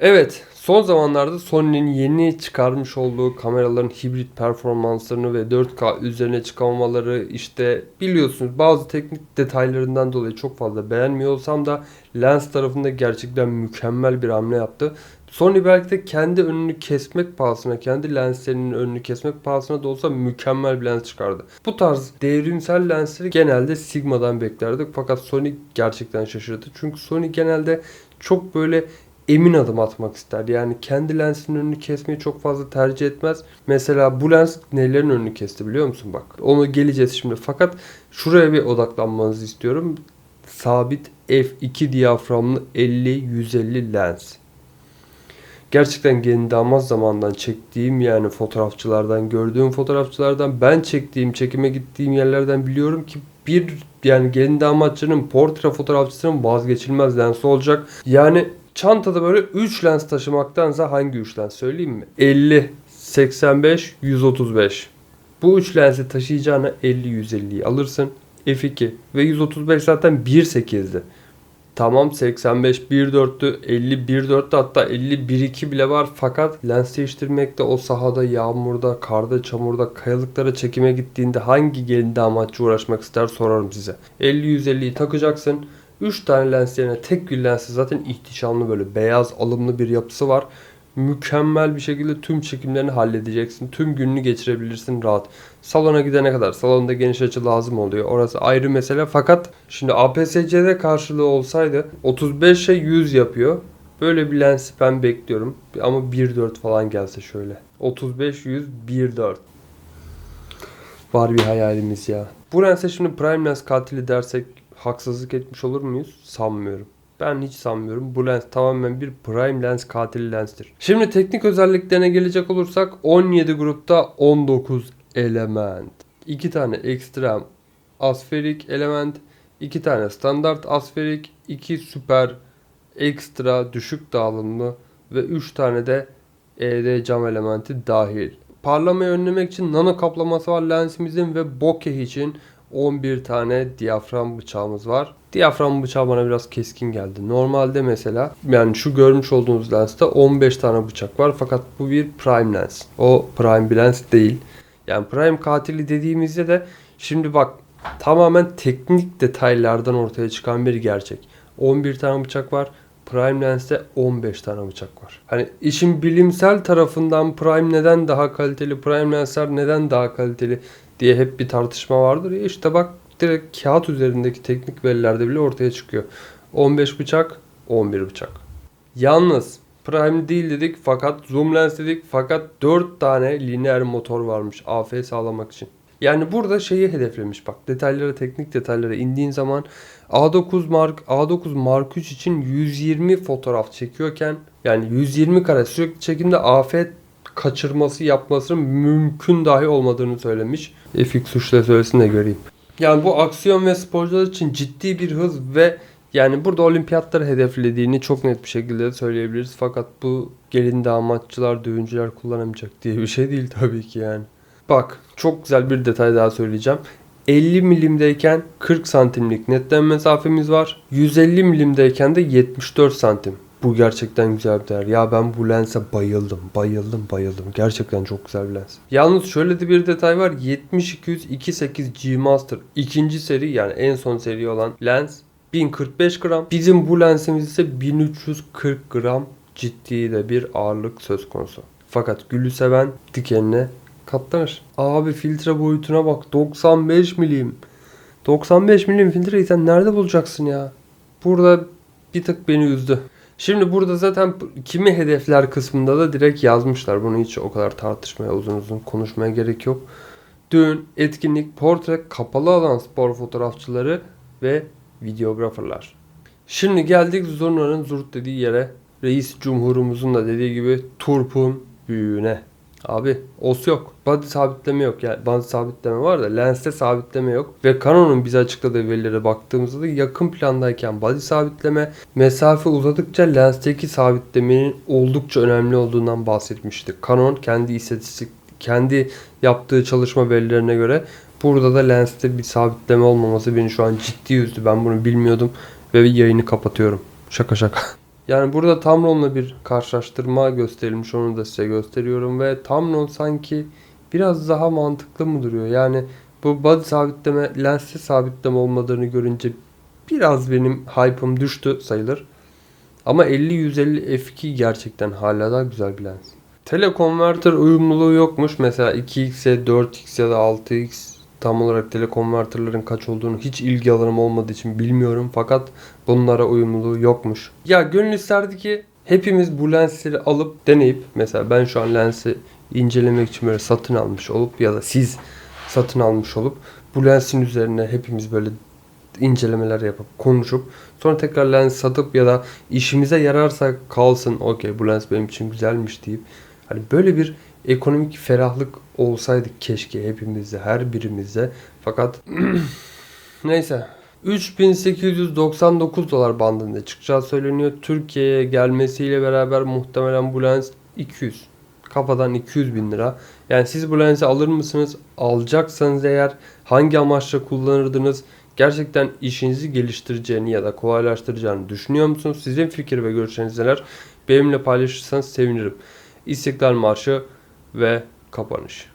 Evet, son zamanlarda Sony'nin yeni çıkarmış olduğu kameraların hibrit performanslarını ve 4K üzerine çıkamamaları işte biliyorsunuz bazı teknik detaylarından dolayı çok fazla beğenmiyor olsam da lens tarafında gerçekten mükemmel bir hamle yaptı. Sony belki de kendi önünü kesmek pahasına, kendi lenslerinin önünü kesmek pahasına da olsa mükemmel bir lens çıkardı. Bu tarz devrimsel lensleri genelde Sigma'dan beklerdik fakat Sony gerçekten şaşırdı. Çünkü Sony genelde çok böyle emin adım atmak ister. Yani kendi lensinin önünü kesmeyi çok fazla tercih etmez. Mesela bu lens nelerin önünü kesti biliyor musun bak. Onu geleceğiz şimdi. Fakat şuraya bir odaklanmanızı istiyorum. Sabit f2 diyaframlı 50-150 lens. Gerçekten gendamaz zamandan çektiğim yani fotoğrafçılardan gördüğüm fotoğrafçılardan ben çektiğim çekime gittiğim yerlerden biliyorum ki bir yani gendamatçının portre fotoğrafçısının vazgeçilmez lensi olacak. Yani çantada böyle 3 lens taşımaktansa hangi 3 lens söyleyeyim mi? 50, 85, 135. Bu 3 lensi taşıyacağına 50-150'yi alırsın. F2 ve 135 zaten 1.8'di. Tamam 85 1.4'tü 50 1.4'tü hatta 50 1.2 bile var fakat lens değiştirmekte o sahada yağmurda, karda, çamurda, kayalıklara çekime gittiğinde hangi gelin damatçı uğraşmak ister sorarım size. 50-150'yi takacaksın. 3 tane lens yerine tek bir lensi zaten ihtişamlı böyle beyaz alımlı bir yapısı var. Mükemmel bir şekilde tüm çekimlerini halledeceksin. Tüm gününü geçirebilirsin rahat. Salona gidene kadar salonda geniş açı lazım oluyor. Orası ayrı mesele. Fakat şimdi APS-C'de karşılığı olsaydı 35'e 100 yapıyor. Böyle bir lensi ben bekliyorum. Ama 1.4 falan gelse şöyle. 35 100 1.4. Var bir hayalimiz ya. Bu lense şimdi prime lens katili dersek haksızlık etmiş olur muyuz? Sanmıyorum. Ben hiç sanmıyorum. Bu lens tamamen bir prime lens katili lenstir. Şimdi teknik özelliklerine gelecek olursak 17 grupta 19 element. 2 tane ekstrem asferik element, 2 tane standart asferik, 2 süper ekstra düşük dağılımlı ve 3 tane de ED cam elementi dahil. Parlamayı önlemek için nano kaplaması var lensimizin ve bokeh için 11 tane diyafram bıçağımız var. Diyafram bıçağı bana biraz keskin geldi. Normalde mesela yani şu görmüş olduğunuz lenste 15 tane bıçak var fakat bu bir prime lens. O prime bir lens değil. Yani prime katili dediğimizde de şimdi bak tamamen teknik detaylardan ortaya çıkan bir gerçek. 11 tane bıçak var. Prime Lens'te 15 tane bıçak var. Hani işin bilimsel tarafından Prime neden daha kaliteli, Prime Lens'ler neden daha kaliteli diye hep bir tartışma vardır ya işte bak direkt kağıt üzerindeki teknik verilerde bile ortaya çıkıyor. 15 bıçak, 11 bıçak. Yalnız Prime değil dedik fakat zoom lens dedik fakat 4 tane lineer motor varmış AF sağlamak için. Yani burada şeyi hedeflemiş bak detaylara teknik detaylara indiğin zaman A9 Mark A9 Mark 3 için 120 fotoğraf çekiyorken yani 120 kare sürekli çekimde AF kaçırması yapmasının mümkün dahi olmadığını söylemiş. FX suçla söylesin de göreyim. Yani bu aksiyon ve sporcular için ciddi bir hız ve yani burada olimpiyatları hedeflediğini çok net bir şekilde söyleyebiliriz. Fakat bu gelin damatçılar, düğüncüler kullanamayacak diye bir şey değil tabii ki yani. Bak çok güzel bir detay daha söyleyeceğim. 50 milimdeyken 40 santimlik netten mesafemiz var. 150 milimdeyken de 74 santim. Bu gerçekten güzel bir değer. Ya ben bu lense bayıldım, bayıldım, bayıldım. Gerçekten çok güzel bir lens. Yalnız şöyle de bir detay var. 70-200-2.8 G Master ikinci seri yani en son seri olan lens 1045 gram. Bizim bu lensimiz ise 1340 gram ciddi de bir ağırlık söz konusu. Fakat gülü seven dikenine katlanır. Abi filtre boyutuna bak 95 milim. 95 milim filtreyi sen nerede bulacaksın ya? Burada bir tık beni üzdü. Şimdi burada zaten kimi hedefler kısmında da direkt yazmışlar. Bunu hiç o kadar tartışmaya uzun uzun konuşmaya gerek yok. Düğün, etkinlik, portre, kapalı alan spor fotoğrafçıları ve videograferlar. Şimdi geldik Zurna'nın zurt dediği yere. Reis Cumhurumuzun da dediği gibi turpun büyüğüne. Abi os yok. Body sabitleme yok. Yani body sabitleme var da lenste sabitleme yok. Ve Canon'un bize açıkladığı verilere baktığımızda da yakın plandayken body sabitleme, mesafe uzadıkça lensteki sabitlemenin oldukça önemli olduğundan bahsetmişti. Canon kendi istatistik kendi yaptığı çalışma verilerine göre burada da lenste bir sabitleme olmaması beni şu an ciddi üzdü. Ben bunu bilmiyordum ve yayını kapatıyorum. Şaka şaka. Yani burada Tamron'la bir karşılaştırma gösterilmiş. Onu da size gösteriyorum ve Tamron sanki biraz daha mantıklı mı duruyor? Yani bu body sabitleme, lenste sabitleme olmadığını görünce biraz benim hype'ım düştü sayılır. Ama 50-150 f2 gerçekten hala da güzel bir lens. Telekonverter uyumluluğu yokmuş. Mesela 2x'e 4x ya da 6x tam olarak telekonverterlerin kaç olduğunu hiç ilgi alanım olmadığı için bilmiyorum. Fakat bunlara uyumluluğu yokmuş. Ya gönül isterdi ki hepimiz bu lensleri alıp deneyip mesela ben şu an lensi incelemek için böyle satın almış olup ya da siz satın almış olup bu lensin üzerine hepimiz böyle incelemeler yapıp konuşup sonra tekrar lens satıp ya da işimize yararsa kalsın okey bu lens benim için güzelmiş deyip hani böyle bir ekonomik ferahlık olsaydı keşke hepimizde her birimizde fakat neyse 3899 dolar bandında çıkacağı söyleniyor. Türkiye'ye gelmesiyle beraber muhtemelen bu lens 200. Kafadan 200 bin lira. Yani siz bu lensi alır mısınız? Alacaksanız eğer hangi amaçla kullanırdınız? Gerçekten işinizi geliştireceğini ya da kolaylaştıracağını düşünüyor musunuz? Sizin fikir ve görüşleriniz neler? Benimle paylaşırsanız sevinirim. İstiklal Marşı ve kapanış.